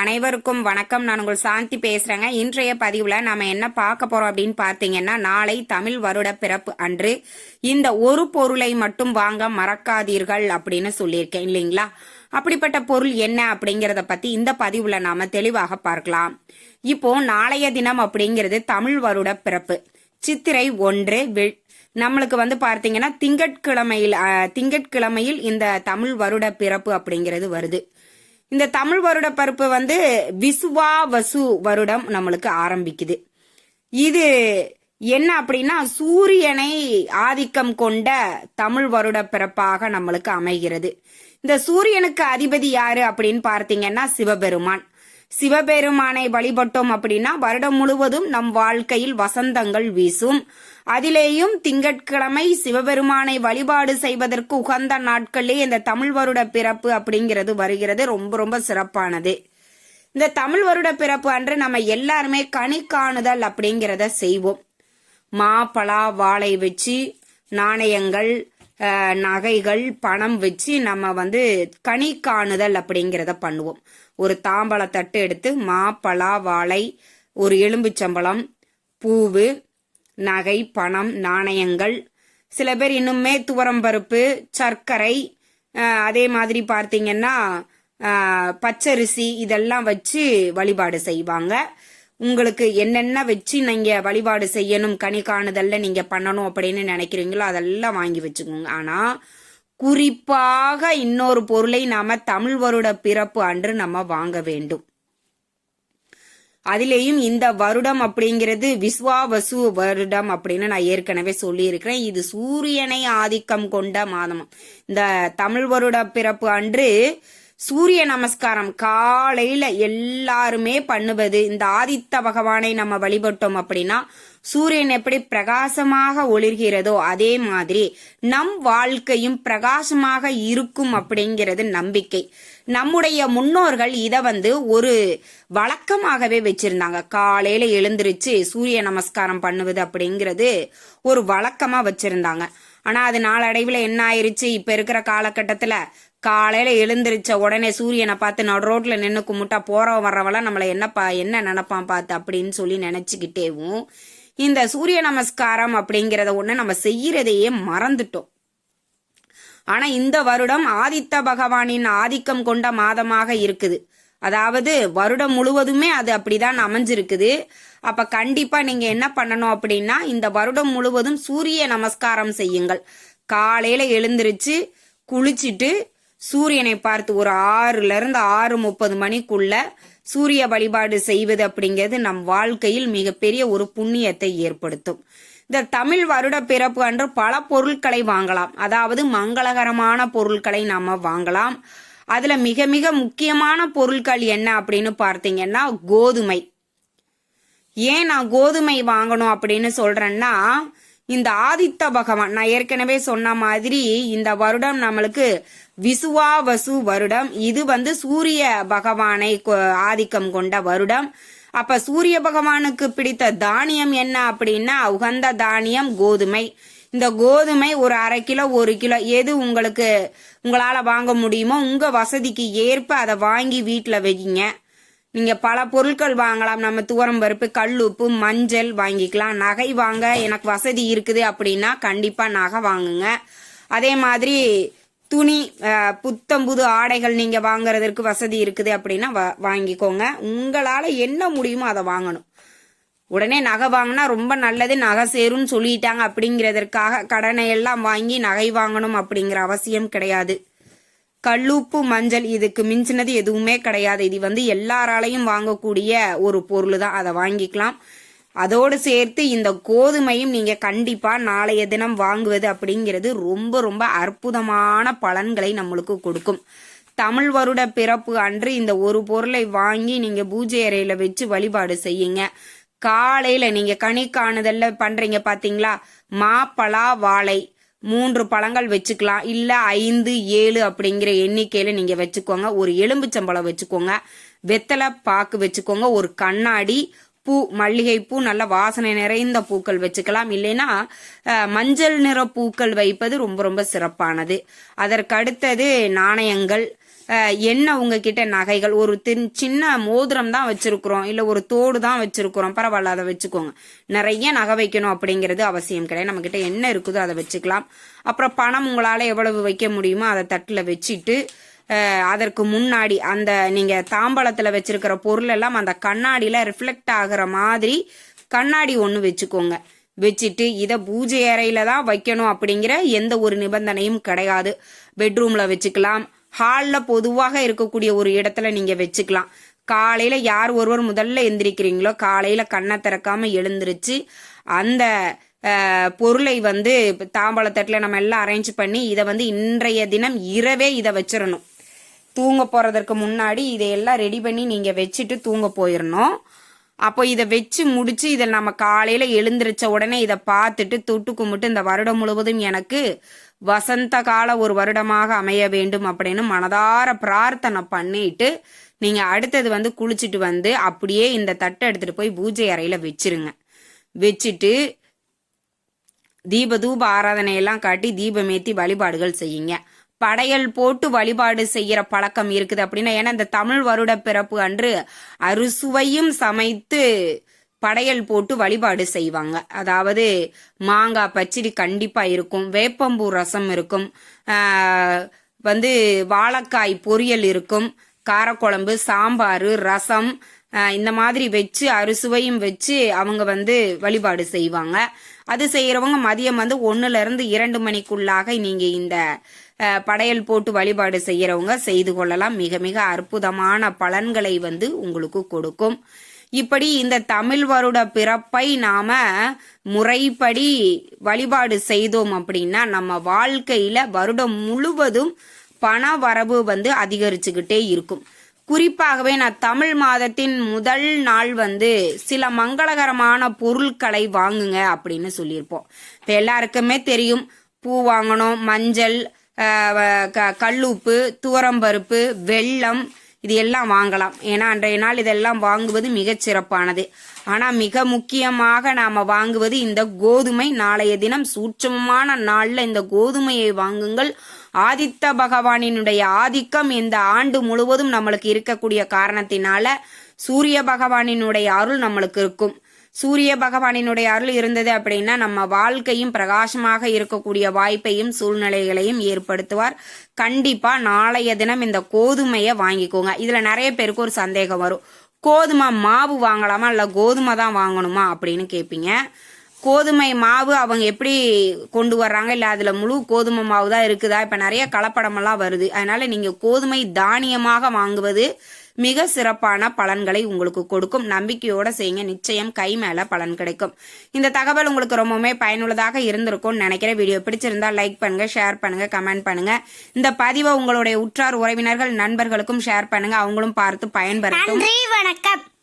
அனைவருக்கும் வணக்கம். நான் உங்கள் சாந்தி பேசுறேங்க. இன்றைய பதிவுல நாம என்ன பார்க்க போறோம் அப்படின்னு பார்த்தீங்கன்னா நாளை தமிழ் வருட பிறப்பு அன்று இந்த ஒரு பொருளை மட்டும் வாங்க மறக்காதீர்கள் அப்படின்னு சொல்லியிருக்கேன் இல்லைங்களா? அப்படிப்பட்ட பொருள் என்ன அப்படிங்கறத பத்தி இந்த பதிவுல நாம தெளிவாக பார்க்கலாம். இப்போ நாளைய தினம் அப்படிங்கிறது தமிழ் வருட பிறப்பு. சித்திரை ஒன்று நம்மளுக்கு வந்து பார்த்தீங்கன்னா திங்கட்கிழமையில் திங்கட்கிழமையில் இந்த தமிழ் வருட பிறப்பு அப்படிங்கிறது வருது. இந்த தமிழ் வருட பருப்பு வந்து விசுவா வசு வருடம் நம்மளுக்கு ஆரம்பிக்குது. இது என்ன அப்படின்னா சூரியனை ஆதிக்கம் கொண்ட தமிழ் வருட பிறப்பாக நம்மளுக்கு அமைகிறது. இந்த சூரியனுக்கு அதிபதி யாரு அப்படின்னு பார்த்தீங்கன்னா சிவபெருமான். சிவபெருமானை வழிபட்டோம் அப்படின்னா வருடம் முழுவதும் நம் வாழ்க்கையில் வசந்தங்கள் வீசும். அதிலேயும் திங்கட்கிழமை சிவபெருமானை வழிபாடு செய்வதற்கு உகந்த நாட்களே இந்த தமிழ் வருட பிறப்பு அப்படிங்கிறது வருகிறது. ரொம்ப ரொம்ப சிறப்பானது. இந்த தமிழ் வருட பிறப்பு அன்று நம்ம எல்லாருமே கனி காணுதல் அப்படிங்கிறத செய்வோம். மா பலா வாழை வச்சு நாணயங்கள் நகைகள் பணம் வச்சு நம்ம வந்து கனி காணுதல் அப்படிங்கிறத பண்ணுவோம். ஒரு தாம்பழத்தட்டு எடுத்து மா பலா வாழை ஒரு எலும்புச்சம்பழம் பூவு நகை பணம் நாணயங்கள் சில பேர் இன்னுமே துவரம்பருப்பு சர்க்கரை அதே மாதிரி பார்த்தீங்கன்னா பச்சரிசி இதெல்லாம் வச்சு வழிபாடு செய்வாங்க. உங்களுக்கு என்னென்ன வச்சு நீங்க வழிபாடு செய்யணும் கனி காணுதல்ல நீங்க பண்ணணும் அப்படின்னு நினைக்கிறீங்களோ அதெல்லாம் வாங்கி வச்சுக்கோங்க. ஆனா குறிப்பாக இன்னொரு பொருளை நாம தமிழ் வருட பிறப்பு அன்று நம்ம வாங்க வேண்டும். அதிலேயும் இந்த வருடம் அப்படிங்கிறது விஸ்வாவசு வருடம் அப்படின்னு நான் ஏற்கனவே சொல்லியிருக்கிறேன். இது சூரியனை ஆதிக்கம் கொண்ட மாதம். இந்த தமிழ் வருட பிறப்பு அன்று சூரிய நமஸ்காரம் காலையில எல்லாருமே பண்ணுவது இந்த ஆதித்த பகவானை நம்ம வழிபட்டோம் அப்படின்னா சூரியன் எப்படி பிரகாசமாக ஒளிர்கிறதோ அதே மாதிரி நம் வாழ்க்கையும் பிரகாசமாக இருக்கும் அப்படிங்கிறது நம்பிக்கை. நம்முடைய முன்னோர்கள் இதை வந்து ஒரு வழக்கமாகவே வச்சிருந்தாங்க. காலையில எழுந்திருச்சு சூரிய நமஸ்காரம் பண்ணுவது அப்படிங்கிறது ஒரு வழக்கமா வச்சிருந்தாங்க. ஆனா அது நாளடைவுல என்ன ஆயிருச்சு? இப்ப இருக்கிற காலகட்டத்துல காலையில எழுந்திருச்ச உடனே சூரியனை பார்த்து நடு ரோட்ல நின்று கும்பிட்டா போறவன் வர்றவெல்லாம் நம்மளை என்னப்பா என்ன நினைப்பான் பார்த்து அப்படின்னு சொல்லி நினைச்சுக்கிட்டேவும் இந்த சூரிய நமஸ்காரம் அப்படிங்கறத ஒண்ணு நம்ம செய்யறதையே மறந்துட்டோம். ஆனா இந்த வருடம் ஆதித்த பகவானின் ஆதிக்கம் கொண்ட மாதமாக இருக்குது. அதாவது வருடம் முழுவதுமே அது அப்படிதான் அமைஞ்சிருக்குது. அப்ப கண்டிப்பா நீங்க என்ன பண்ணணும் அப்படின்னா இந்த வருடம் முழுவதும் சூரிய நமஸ்காரம் செய்யுங்கள். காலையில எழுந்திருச்சு குளிச்சிட்டு சூரியனை பார்த்து ஒரு ஆறுல இருந்து ஆறு முப்பது மணிக்குள்ள சூரிய வழிபாடு செய்வது அப்படிங்கிறது நம் வாழ்க்கையில் மிகப்பெரிய ஒரு புண்ணியத்தை ஏற்படுத்தும். இந்த தமிழ் வருட பிறப்பு அன்று பல பொருட்களை வாங்கலாம். அதாவது மங்களகரமான பொருட்களை நாம வாங்கலாம். அதுல மிக மிக முக்கியமான பொருட்கள் என்ன அப்படின்னு பார்த்தீங்கன்னா கோதுமை. ஏன் நான் கோதுமை வாங்கணும் அப்படின்னு சொல்றேன்னா இந்த ஆதித்த பகவான் நான் ஏற்கனவே சொன்ன மாதிரி இந்த வருடம் நம்மளுக்கு விசுவாவசு வருடம். இது வந்து சூரிய பகவானை கொ- ஆதிக்கம் கொண்ட வருடம். அப்ப சூரிய பகவானுக்கு பிடித்த தானியம் என்ன அப்படின்னா உகந்த தானியம் கோதுமை. இந்த கோதுமை ஒரு அரை கிலோ ஒரு கிலோ எது உங்களுக்கு உங்களால வாங்க முடியுமோ உங்க வசதிக்கு ஏற்ப அதை வாங்கி வீட்டுல வைங்க. நீங்க பல பொருட்கள் வாங்கலாம். நம்ம துவரம் பருப்பு கல்லுப்பு மஞ்சள் வாங்கிக்கலாம். நகை வாங்க எனக்கு வசதி இருக்குது அப்படின்னா கண்டிப்பா நகை வாங்குங்க. அதே மாதிரி துணி புத்தம் புது ஆடைகள் நீங்க வாங்குறதற்கு வசதி இருக்குது அப்படின்னா வ வாங்கிக்கோங்க. உங்களால என்ன முடியுமோ அதை வாங்கணும். உடனே நகை வாங்கினா ரொம்ப நல்லது. நகை சேரும்னு சொல்லிட்டாங்க அப்படிங்கிறதற்காக கடனை எல்லாம் வாங்கி நகை வாங்கணும் அப்படிங்கிற அவசியம் கிடையாது. கல்லுப்பு மஞ்சள் இதுக்கு மிஞ்சினது எதுவுமே கிடையாது. இது வந்து எல்லாராலையும் வாங்கக்கூடிய ஒரு பொருள் தான் அதை வாங்கிக்கலாம். அதோடு சேர்த்து இந்த கோதுமையும் நீங்கள் கண்டிப்பாக நாளைய தினம் வாங்குவது அப்படிங்கிறது ரொம்ப ரொம்ப அற்புதமான பலன்களை நம்மளுக்கு கொடுக்கும். தமிழ் வருட பிறப்பு அன்று இந்த ஒரு பொருளை வாங்கி நீங்கள் பூஜை அறையில் வச்சு வழிபாடு செய்யுங்க. காலையில் நீங்கள் கனி காணுதல்ல பண்றீங்க மாப்பலா மாப்பழா வாழை. மூன்று பழங்கள் வச்சுக்கலாம். இல்லை ஐந்து ஏழு அப்படிங்கிற எண்ணிக்கையில் நீங்கள் வச்சுக்கோங்க. ஒரு எலும்புச்சம்பழம் வச்சுக்கோங்க. வெத்தலை பாக்கு வச்சுக்கோங்க. ஒரு கண்ணாடி பூ மல்லிகை பூ நல்ல வாசனை நிறைந்த பூக்கள் வச்சுக்கலாம். இல்லைன்னா மஞ்சள் நிற பூக்கள் வைப்பது ரொம்ப ரொம்ப சிறப்பானது. அதற்கு அடுத்தது நாணயங்கள் என்ன உங்ககிட்ட நகைகள். ஒரு தின்- சின்ன மோதிரம் தான் வச்சிருக்கிறோம். இல்லை ஒரு தோடு தான் வச்சிருக்கிறோம். பரவாயில்ல அதை வச்சுக்கோங்க. நிறைய நகை வைக்கணும் அப்படிங்கிறது அவசியம் கிடையாது. நம்ம கிட்ட என்ன இருக்குதோ அதை வச்சுக்கலாம். அப்புறம் பணம் உங்களால் எவ்வளவு வைக்க முடியுமோ அதை தட்டில் வச்சுட்டு அதற்கு முன்னாடி அந்த நீங்க தாம்பளத்துல வச்சிருக்கிற பொருள் எல்லாம் அந்த கண்ணாடியில ரிஃப்ளெக்ட் ஆகிற மாதிரி கண்ணாடி ஒன்று வச்சுக்கோங்க. வச்சுட்டு இதை பூஜை அறையில தான் வைக்கணும் அப்படிங்கிற எந்த ஒரு நிபந்தனையும் கிடையாது. பெட்ரூம்ல வச்சுக்கலாம். ஹாலில் பொதுவாக இருக்கக்கூடிய ஒரு இடத்துல நீங்க வச்சுக்கலாம். காலையில யார் ஒருவர் முதல்ல எந்திரிக்கிறீங்களோ காலையில கண்ணை திறக்காம எழுந்திருச்சு அந்த பொருளை வந்து தாம்பாளத்தட்டில் நம்ம எல்லாம் அரேஞ்ச் பண்ணி இதை வந்து இன்றைய தினம் இரவே இதை வச்சிடணும் தூங்க போகிறதற்கு முன்னாடி இதையெல்லாம் ரெடி பண்ணி நீங்கள் வச்சுட்டு தூங்க போயிடணும் அப்போ இதை வச்சு முடிச்சு இதை நம்ம காலையில எழுந்திருச்ச உடனே இதை பார்த்துட்டு தொட்டு கும்பிட்டு இந்த வருடம் முழுவதும் எனக்கு வசந்த கால ஒரு வருடமாக அமைய வேண்டும் அப்படின்னு மனதார பிரார்த்தனை பண்ணிட்டு நீங்க அடுத்தது வந்து குளிச்சுட்டு வந்து அப்படியே இந்த தட்டை எடுத்துட்டு போய் பூஜை அறையில வச்சிருங்க. வச்சுட்டு தீப தூப ஆராதனையெல்லாம் காட்டி தீபமேத்தி வழிபாடுகள் செய்யுங்க. படையல் போட்டு வழிபாடு செய்யற பழக்கம் இருக்குது அப்படின்னா ஏன்னா இந்த தமிழ் வருட பிறப்பு அன்று அறுசுவையும் சமைத்து படையல் போட்டு வழிபாடு செய்வாங்க. அதாவது மாங்காய் பச்சடி கண்டிப்பா இருக்கும் வேப்பம்பூ ரசம் இருக்கும் வந்து வாழைக்காய் பொரியல் இருக்கும் காரக்குழம்பு சாம்பார் ரசம் இந்த மாதிரி வச்சு அறுசுவையும் வச்சு அவங்க வந்து வழிபாடு செய்வாங்க. அது செய்யறவங்க மதியம் வந்து ஒன்னுல இருந்து இரண்டு மணிக்குள்ளாக நீங்க இந்த படையல் போட்டு வழிபாடு செய்யறவங்க செய்து கொள்ளலாம். மிக மிக அற்புதமான பலன்களை வந்து உங்களுக்கு கொடுக்கும். இப்படி இந்த தமிழ் வருட பிறப்பை நாம முறைப்படி வழிபாடு செய்தோம் அப்படின்னா நம்ம வாழ்க்கையில வருடம் முழுவதும் பண வரவு வந்து அதிகரிச்சுக்கிட்டே இருக்கும். குறிப்பாகவே நான் தமிழ் மாதத்தின் முதல் நாள் வந்து சில மங்களகரமான பொருட்களை வாங்குங்க அப்படின்னு சொல்லியிருப்போம். இப்போ எல்லாருக்குமே தெரியும். பூ வாங்கணும் மஞ்சள் க- கல்லுப்பு துவரம்பருப்பு வெள்ளம் இது எல்லாம் வாங்கலாம். ஏன்னா அன்றைய நாள் இதெல்லாம் வாங்குவது மிகச் சிறப்பானது. ஆனால் மிக முக்கியமாக நாம் வாங்குவது இந்த கோதுமை. நாளைய தினம் சூட்சமமான நாளில் இந்த கோதுமையை வாங்குங்கள். ஆதித்த பகவானினுடைய ஆதிக்கம் இந்த ஆண்டு முழுவதும் நம்மளுக்கு இருக்கக்கூடிய காரணத்தினால சூரிய பகவானினுடைய அருள் நம்மளுக்கு இருக்கும். சூரிய பகவானினுடைய அருள் இருந்தது அப்படின்னா நம்ம வாழ்க்கையும் பிரகாசமாக இருக்கக்கூடிய வாய்ப்பையும் சூழ்நிலைகளையும் ஏற்படுத்துவார். கண்டிப்பா நாளைய தினம் இந்த கோதுமையை வாங்கிக்கோங்க. இதுல நிறைய பேருக்கு ஒரு சந்தேகம் வரும். கோதுமை மாவு வாங்கலாமா இல்ல கோதுமை தான் வாங்கணுமா அப்படின்னு கேட்பீங்க கோதுமை மாவு அவங்க எப்படி கொண்டு வர்றாங்க? இல்லை அதில் முழு கோதுமை மாவு தான் இருக்குதா? இப்போ நிறைய கலப்படமெல்லாம் வருது. அதனால நீங்கள் கோதுமை தானியமாக வாங்குவது மிக சிறப்பான பலன்களை உங்களுக்கு கொடுக்கும். நம்பிக்கையோட செய்யுங்க. நிச்சயம் கை மேல பலன் கிடைக்கும். இந்த தகவல் உங்களுக்கு ரொம்பவுமே பயனுள்ளதாக இருந்திருக்கும்னு நினைக்கிறேன். வீடியோ பிடிச்சிருந்தா லைக் பண்ணுங்க ஷேர் பண்ணுங்க கமெண்ட் பண்ணுங்க. இந்த பதிவை உங்களுடைய உற்றார் உறவினர்கள் நண்பர்களுக்கும் ஷேர் பண்ணுங்க. அவங்களும் பார்த்து பயன்பெறட்டும். வணக்கம்.